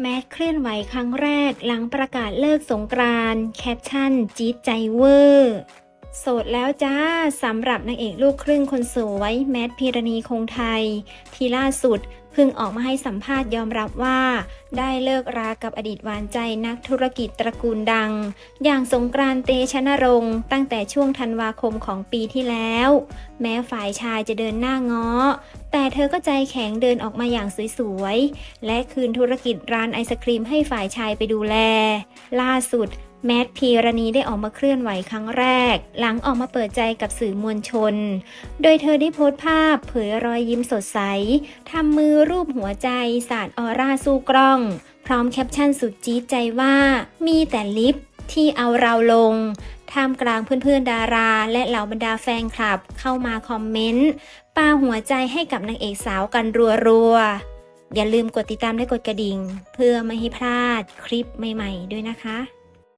แมทเคลื่อนไหวครั้งแรกหลังประกาศเลิกสงกรานต์แคปชั่นจี๊ดใจเวอร์ โสดแล้วจ้าสำหรับนางเอกลูกครึ่งคนสวยแมทพีรณีคงไทย ที่ล่าสุดเพิ่งออกมาให้สัมภาษณ์ยอมรับว่า ได้เลิกรากับอดีตหวานใจนักธุรกิจตระกูลดัง อย่างสงกรานเตชะนรงค์ตั้งแต่ช่วงธันวาคมของปีที่แล้ว แม้ฝ่ายชายจะเดินหน้าง้อ แต่เธอก็ใจแข็งเดินออกมาอย่างสวยๆ และคืนธุรกิจร้านไอศครีมให้ฝ่ายชายไปดูแล ล่าสุด แมทพีรณีได้ออกมาเคลื่อนไหวครั้งแรก หลังออกมาเปิดใจกับสื่อมวลชน โดยเธอได้โพสต์ภาพเผยรอยยิ้มสดใสทำมือรูปหัวใจสาดออร่าสู้กล้อง พร้อมแคปชั่นสุดจี๊ดใจว่า มีแต่ลิฟที่เอาเราลงท่ามกลางเพื่อนๆดารา และเหล่าบรรดาแฟนคลับเข้ามาคอมเมนต์ปาหัวใจให้กับนางเอกสาวกันรัวๆอย่าลืมกดติดตามและกดกระดิ่ง เพื่อไม่ให้พลาดคลิปใหม่ ๆ ด้วยนะคะ